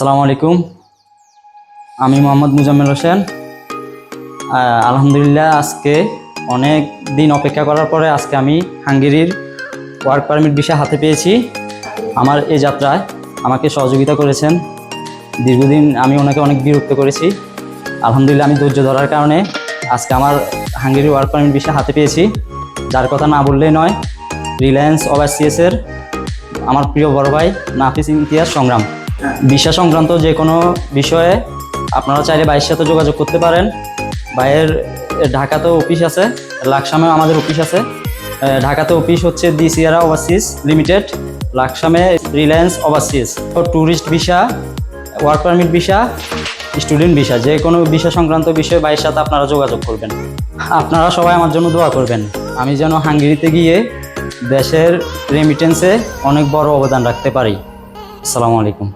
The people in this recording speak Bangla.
আসসালামু আলাইকুম। আমি মোহাম্মদ মুজাম্মেল হোসেন। আলহামদুলিল্লাহ আজকে অনেক দিন অপেক্ষা করার পরে আজকে আমি হাঙ্গেরির ওয়ার্ক পারমিট বিষয় হাতে পেয়েছি। আমার এই যাত্রায় আমাকে সহযোগিতা করেছেন। দীর্ঘদিন আমি ওনাকে অনেক বিরক্ত করেছি। আলহামদুলিল্লাহ আমি ধৈর্য ধরার কারণে আজকে আমার হাঙ্গেরি ওয়ার্ক পারমিট বিষয় হাতে পেয়েছি। যার কথা না বললেই নয়, রিলায়েন্স ওভারসিএসের আমার প্রিয় বড় ভাই নাফিস ইমতিয়াজ সংগ্রাম। ভিসা সংক্রান্ত যে কোনো বিষয়ে আপনারা চাইলে ভাইয়ের সাথে যোগাযোগ করতে পারেন। ভাইয়ের ঢাকাতেও অফিস আছে লাকসামেও আমাদের অফিস আছে। ঢাকাতে অফিস হচ্ছে the Sierra overseas limited. লাকসামে Reliance overseas tourist visa, work permit visa, student visa, যে কোনো ভিসা সংক্রান্ত বিষয়ে ভাইয়ের সাথে আপনারা যোগাযোগ করবেন। আপনারা সবাই আমার জন্য দোয়া করবেন। আমি যেন হাঙ্গেরিতে গিয়ে দেশের রেমিটেন্সে অনেক বড় অবদান রাখতে পারি। আসসালামু আলাইকুম।